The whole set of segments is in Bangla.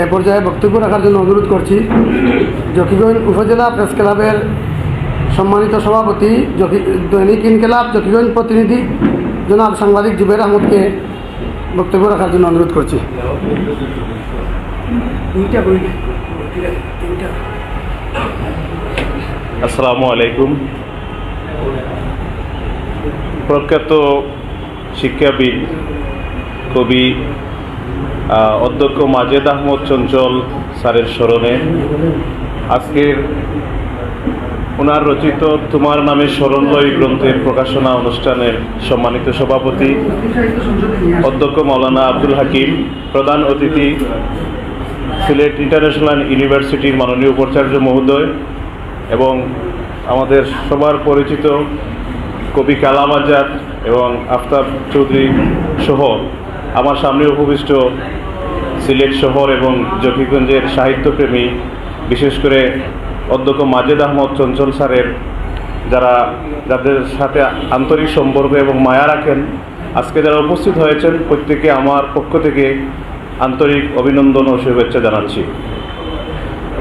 এ পর্যায়ে বক্তব্য রাখার জন্য অনুরোধ করছি। জকিগঞ্জ উপজেলা প্রেস ক্লাবের সম্মানিত সভাপতি জকি দৈনিক ইনকেলাব জকিগঞ্জ প্রতিনিধি জনাব সাংবাদিক জুবের আহমদকে বক্তব্য রাখার জন্য অনুরোধ করছি। তিনটা বই তিনটা। আসসালামু আলাইকুম। প্রখ্যাত শিক্ষাবিদ কবি অধ্যক্ষ মাজেদ আহমদ চঞ্চল স্যারের স্মরণে আজকের ওনার রচিত তোমার নামে স্মরণলয় গ্রন্থের প্রকাশনা অনুষ্ঠানের সম্মানিত সভাপতি অধ্যক্ষ মৌলানা আব্দুল হাকিম, প্রধান অতিথি সিলেট ইন্টারন্যাশনাল ইউনিভার্সিটির মাননীয় উপাচার্য মহোদয় এবং আমাদের সবার পরিচিত কবি কালাম আজাদ এবং আফতাব চৌধুরী সহ আমার সামনে উপবিষ্ট সিলেট শহর এবং জকিগঞ্জের সাহিত্যপ্রেমী, বিশেষ করে অধ্যক্ষ মাজেদ আহমদ চঞ্চল স্যারের, যারা যাদের সাথে আন্তরিক সম্পর্ক এবং মায়া রাখেন, আজকে যারা উপস্থিত হয়েছেন, প্রত্যেকে আমার পক্ষ থেকে আন্তরিক অভিনন্দন ও শুভেচ্ছা জানাচ্ছি।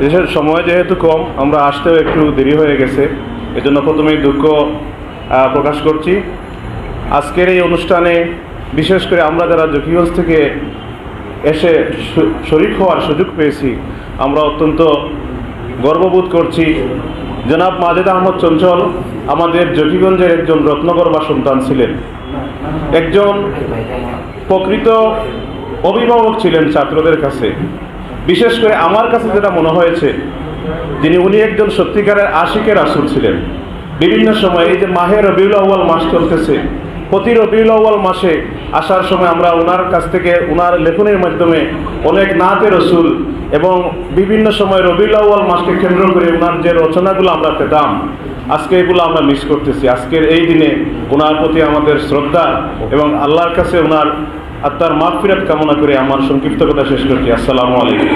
দেশের সময় যেহেতু কম, আমরা আসতেও একটু দেরি হয়ে গেছে, এজন্য প্রথমেই দুঃখ প্রকাশ করছি। আজকের এই অনুষ্ঠানে বিশেষ করে আমরা যারা জকিগঞ্জ থেকে এসে শরিক হওয়ার সুযোগ পেয়েছি, আমরা অত্যন্ত গর্ববোধ করছি। জনাব মাজেদ আহমদ চঞ্চল আমাদের জকিগঞ্জের একজন রত্নগর বা সন্তান ছিলেন। একজন প্রকৃত অভিভাবক ছিলেন ছাত্রদের কাছে। বিশেষ করে আমার কাছে যেটা মনে হয়েছে, যিনি উনি একজন সত্যিকারের আশিকের আসল ছিলেন। বিভিন্ন সময় এই যে মাহে রবিউল আউ্য়াল মাস চলতেছে প্রতি রবিউল মাসে আসার সময় আমরা ওনার কাছ থেকে ওনার লেখনের মাধ্যমে অনেক নাতে রসুল এবং বিভিন্ন সময় রবিউল মাসকে কেন্দ্র করে ওনার যে রচনাগুলো আমরা পেতাম, আজকে এগুলো আমরা মিস করতেছি। আজকের এই দিনে ওনার প্রতি আমাদের শ্রদ্ধা এবং আল্লাহর কাছে ওনার আত্মার মাগফিরাত কামনা করে আমার সংক্ষিপ্ত কথা শেষ করছি। আসসালামু আলাইকুম।